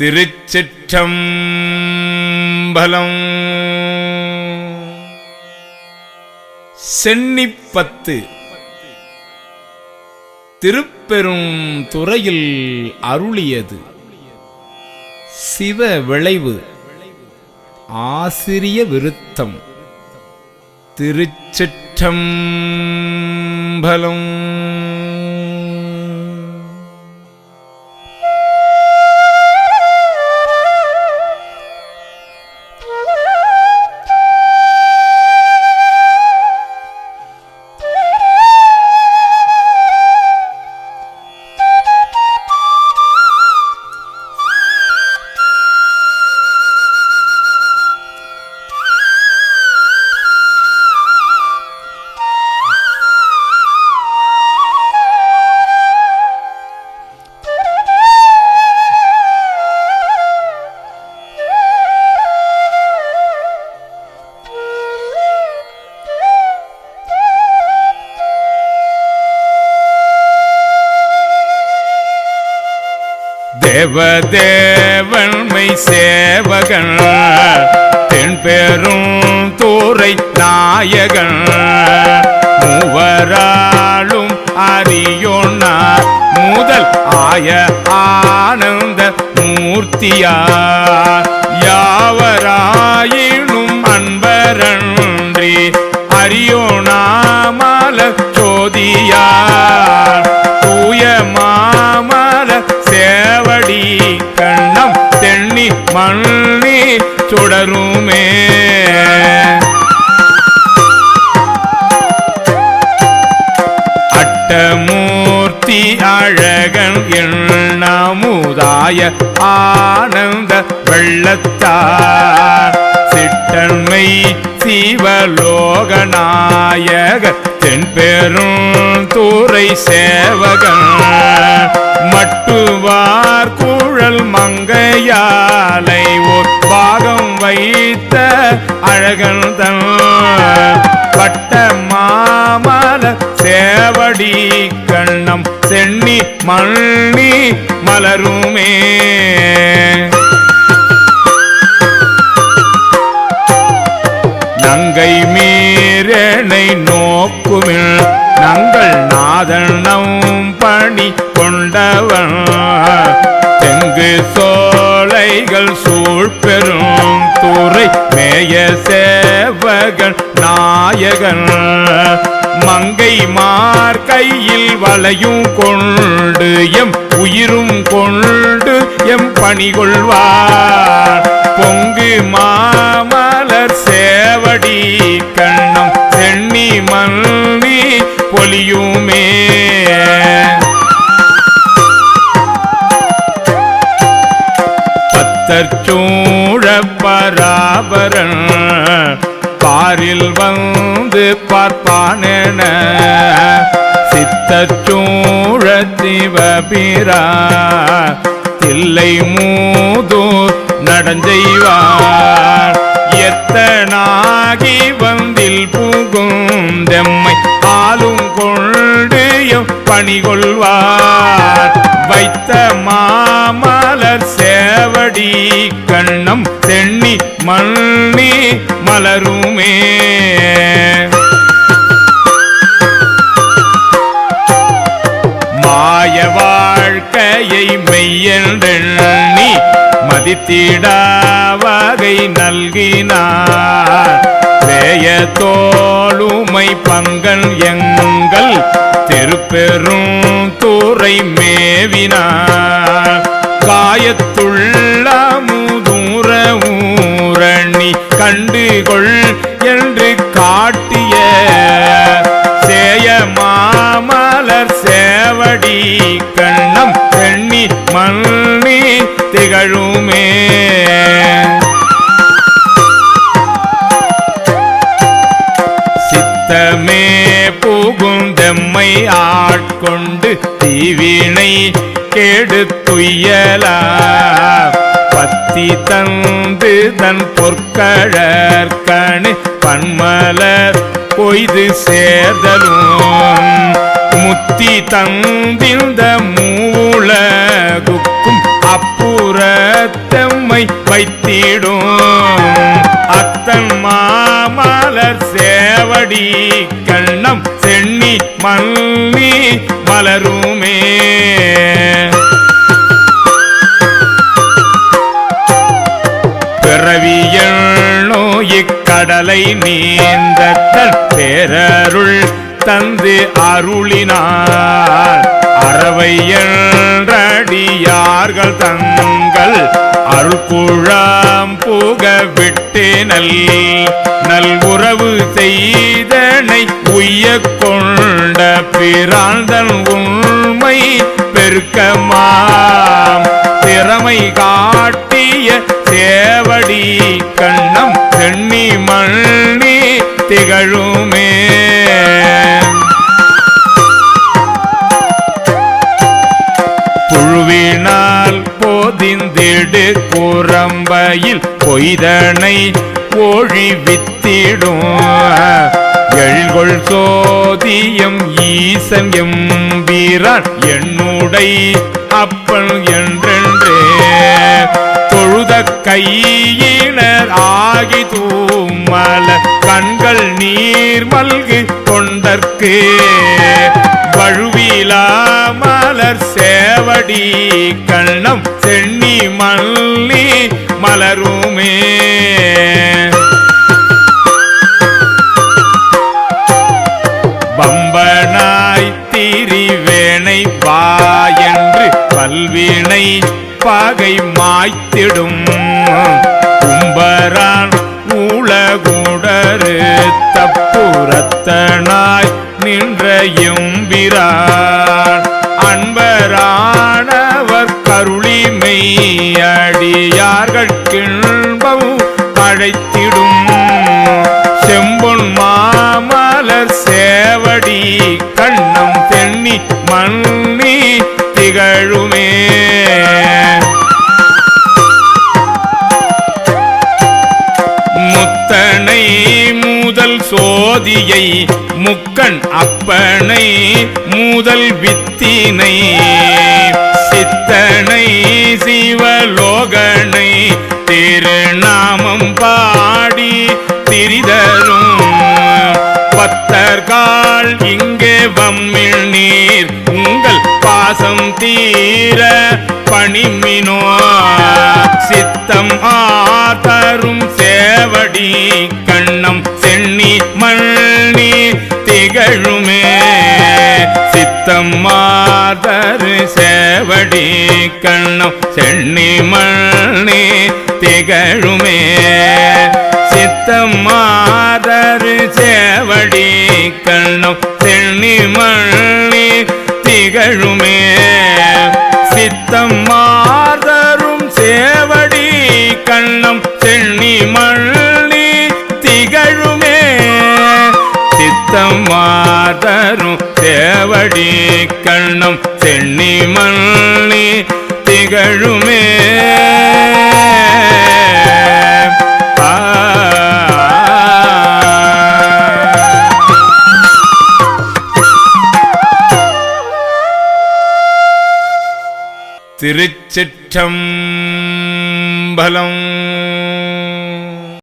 திருச்சிற்றம்பலம். சென்னிப்பத்து திருப்பெரும் துறையில் அருளியது. சிவ விளைவு ஆசிரிய விருத்தம். திருச்சிற்றம்பலம். Woo! தேவதேவன்மை சேவகன் தென்பெரும் தூரை நாயகன். மூவராளும் அறியோனார் முதல் ஆய ஆனந்த மூர்த்தியார் யாவராயினும் அன்பரன்றி அறியோனாமல சோதியார் மண்ணி சுடருமே. அட்டமூர்த்தி அழகன் எண்ணமுதாய ஆனந்த வெள்ளத்தார் சிட்டன்மை சிவலோகநாயக தென்பெரும் துறை சேவகன். தன் பட்ட மாமல சேவடி கண்ணம் சென்னி மண்ணி மலருமே. நங்கை மீறனை நோக்குமிழ் நங்கள் நாதனம் பணி கொண்டவன். தெங்கு சோலைகள் சூழ்பெரும் நேய சேவகன் நாயகன். மங்கை மார் கையில் வளையும் கொண்டு எம் உயிரும் கொண்டு எம் பணி பராபரன் பாரில் வந்து பார்ப்பானென. சித்தச்சூழ சிவபிரா தில்லை மூதூர் நடஞ்செய்வார். எத்தனாகி வந்தில் புகுந்தெம்மை ஆளும் கொண்டு எம் பணி கொள்வார் வைத்த மாமலர் சேவடி கண்ணம் தென்னி மண்ணி மலருமே. மாய வாழ்க்கையை மெய்யென்றெண்ணி மதித்திடா வகை நல்கினார். வேய தோளுமை பங்கன் எங்கள் திருப்பெரும் துறை மேவினார். காயத்துள்ளம் கண்டுகொள் என்று காட்டிய சேய மாமலர் சேவடி கண்ணம் பெண்ணி மண்ணி திகழுமே. சித்தமே புகுந்தெம்மை ஆட்கொண்டு தீவினை கெடுத்துயலா பத்தி தந்து தன் பொற்கழற்கணு பன்மலர் பொய்து சேர்தலும். முத்தி தந்திந்த மூலகுக்கும் அப்புற தெம்மை வைத்திடும். அத்தன் மாமலர் சேவடி கண்ணம் சென்னி மல்லி மலருமே. இக்கடலை நீந்த பேரருள் தந்து அருளினார். அறவை என்றடியார்கள் தங்கள் அருள்குழாம் புக விட்டு நல் நல் செய்தனை உய்ய கொண்ட பிறாந்தன் உண்மை பெருக்கமாம் திறமை காட்டிய சேவடி சென்னி திகழுமே. புழுவினால் போதிந்திடு குரம்பையில் பொய்தனை ஒழிவித்திடும் எழ்கொள் சோதியம் ஈசன் எம்பீரான் என்னுடை அப்பன் என்றென்றே. தொழுத கையினர் ஆகி தூ மல கண்கள் நீர் மல்கு கொண்டற்கு வழுவிலா மலர் சேவடி கண்ணம் சென்னி மல்லி மலருமே. பம்பனாய் திரிவேனை வாயென்று பல்வினை பகை மாய்த்திடும். கும்பரான் உலகுடரு தப்புரத்தனாய் நின்ற எம்பிரான். அன்பரானவர் கருளிமை அடியார்கள் கிண்பம் அழைத்திடும் செம்பொன் மாமலர் சேவடி கண்ணம் தென்னி மண்ணி திகழுமே. சோதியை முக்கண் அப்பனை மூதல் வித்தினை சித்தனை சிவலோகனை திருநாமம் பாடி திரிதரும். பத்தர்கால் இங்கே வம்மிழ் நீர் உங்கள் பாசம் தீர பணிமினோ சித்தம் ஆ தரும் சேவடி திகழுமே சித்தம் மாதரு சேவடி கண்ணம் சென்னி மண்ணி திகழுமே. சித்தம் மாதரு சேவடி கண்ணம் சென்னி மண்ணி திகழுமே. தரும் தேவடி கண்ணம் சென்னி மல்லி திகழுமே. திருச்சிற்றம்பலம்